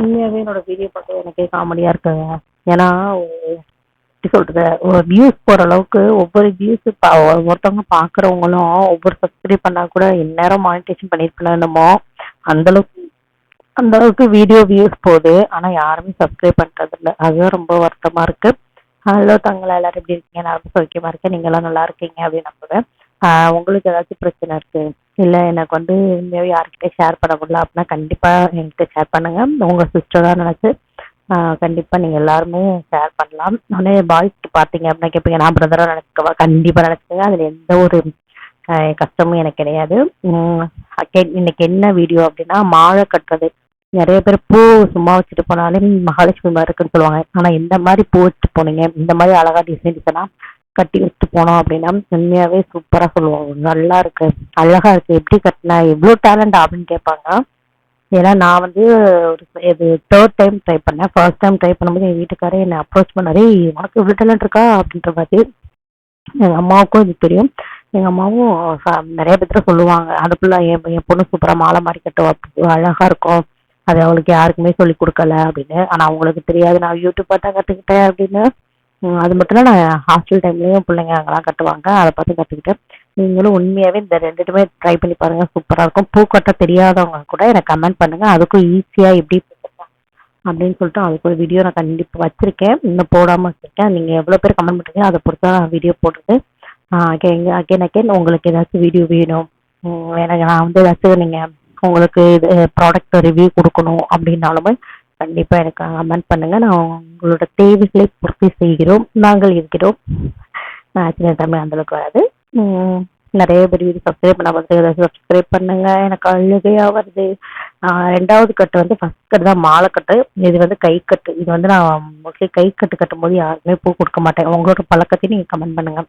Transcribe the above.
உண்மையாவே என்னோட வீடியோ பார்க்க எனக்கே காமெடியா இருக்குங்க. ஏன்னா எப்படி சொல்றது ஒரு வியூஸ் போற அளவுக்கு ஒவ்வொரு வியூஸ் ஒருத்தவங்க பாக்குறவங்களும் ஒவ்வொரு சப்ஸ்கிரைப் பண்ணா கூட இந்நேரம் மானிட்டேஷன் பண்ணிருப்பேன் என்னமோ. அந்த அளவுக்கு அந்த அளவுக்கு வீடியோ வியூஸ் போகுது. ஆனா யாருமே சப்ஸ்கிரைப் பண்றது இல்லை. அதுதான் ரொம்ப வருத்தமா இருக்கு. ஹலோ தங்களா எல்லாரும் எப்படி இருக்கீங்க? நான் ரொம்ப சௌக்கியமா இருக்கேன். நீங்க எல்லாம் நல்லா இருக்கீங்க அப்படின்னு நம்புவேன். உங்களுக்கு ஏதாச்சும் பிரச்சனை இருக்கு இல்லை எனக்கு வந்து இனிமேல் யார்கிட்ட ஷேர் பண்ண முடியல அப்படின்னா கண்டிப்பாக என்கிட்ட ஷேர் பண்ணுங்க. உங்கள் சிஸ்டராக நினச்சி கண்டிப்பாக நீங்கள் எல்லாருமே ஷேர் பண்ணலாம். உடனே பாய்ஸ்க்கு பார்த்தீங்க அப்படின்னா கேட்பீங்க நான் பிரதராக நினைக்கவா கண்டிப்பாக நினச்சிங்க அதில் எந்த ஒரு கஷ்டமும் எனக்கு கிடையாது. இன்னைக்கு என்ன வீடியோ அப்படின்னா மாலை கட்டுறது. நிறைய பேர் பூ சும்மா வச்சுட்டு போனாலே மகாலட்சுமி மாதிரி இருக்குன்னு சொல்லுவாங்க. ஆனால் இந்த மாதிரி பூ வச்சுட்டு போனீங்க இந்த மாதிரி அழகா டிசைன் டிசைனாக கட்டி வச்சுட்டு போனோம் அப்படின்னா உண்மையாவே சூப்பரா சொல்லுவாங்க. நல்லா இருக்கு. அழகா இருக்கு. எப்படி கட்டின எவ்வளோ டேலண்ட் அப்படின்னு கேட்பாங்க. ஏன்னா நான் வந்து ஒரு இது தேர்ட் டைம் ட்ரை பண்ணேன். ஃபர்ஸ்ட் டைம் ட்ரை பண்ணும்போது என் வீட்டுக்காரே என்னை அப்ரோச் பண்ணாரு. உனக்கு இவ்வளோ டேலண்ட் இருக்கா? அப்படின்ற மாதிரி. எங்கள் அம்மாவுக்கும் இது தெரியும். எங்கள் அம்மாவும் நிறைய பேர் சொல்லுவாங்க. அந்த பிள்ளை என் என் பொண்ணு சூப்பராக மாலை மாதிரி கட்டும் அப்படி இருக்கும். அது அவளுக்கு யாருக்குமே சொல்லி கொடுக்கல அப்படின்னு. ஆனால் அவங்களுக்கு தெரியாது. நான் யூடியூப் பார்த்தா கற்றுக்கிட்டேன் அப்படின்னு. அது மட்டும் இல்லை நான் ஹாஸ்டல் டைம்லேயும் பிள்ளைங்க அங்கெல்லாம் கட்டுவாங்க. அதை பார்த்து கற்றுக்கிட்டேன் நீங்களும் உண்மையாகவே இந்த ரெண்டுமே ட்ரை பண்ணி பாருங்கள் சூப்பராக இருக்கும். பூ கட்ட தெரியாதவங்க கூட எனக்கு கமெண்ட் பண்ணுங்கள் அதுக்கும் ஈஸியாக எப்படி அப்படின்னு சொல்லிட்டு அதுக்கு ஒரு வீடியோ நான் கண்டிப்பாக வச்சுருக்கேன். இன்னும் போடாமல் வச்சுருக்கேன். நீங்கள் எவ்வளோ பேர் கமெண்ட் பண்ணுறீங்க அதை பொறுத்து தான் வீடியோ போடுறது. அகேன் அகேன் அகேன் உங்களுக்கு ஏதாச்சும் வீடியோ வேணும். எனக்கு நான் வந்து ஏதாச்சும் நீங்கள் உங்களுக்கு இது ப்ராடக்ட் ரிவ்யூ கொடுக்கணும் அப்படின்னாலுமே கண்டிப்பா எனக்கு கமெண்ட் பண்ணுங்க. நான் உங்களோட தேவைகளை பூர்த்தி செய்கிறோம். நாங்கள் இருக்கிறோம். நான் சின்ன தமிழ் அந்த அளவுக்கு வராது. நிறைய பேர் வீடு சப்ஸ்கிரைப் பண்ண பார்த்து சப்ஸ்கிரைப் பண்ணுங்க. எனக்கு அழுகையா வருது. ரெண்டாவது கட்டு வந்து ஃபர்ஸ்ட் கட்டு தான் மாலை கட்டு. இது வந்து கை கட்டு. இது வந்து நான் மோஸ்ட்லி கை கட்டு கட்டும் போது யாருக்குமே பூ கொடுக்க மாட்டேன். உங்களோட பழக்கத்தையும் நீங்க கமெண்ட் பண்ணுங்க.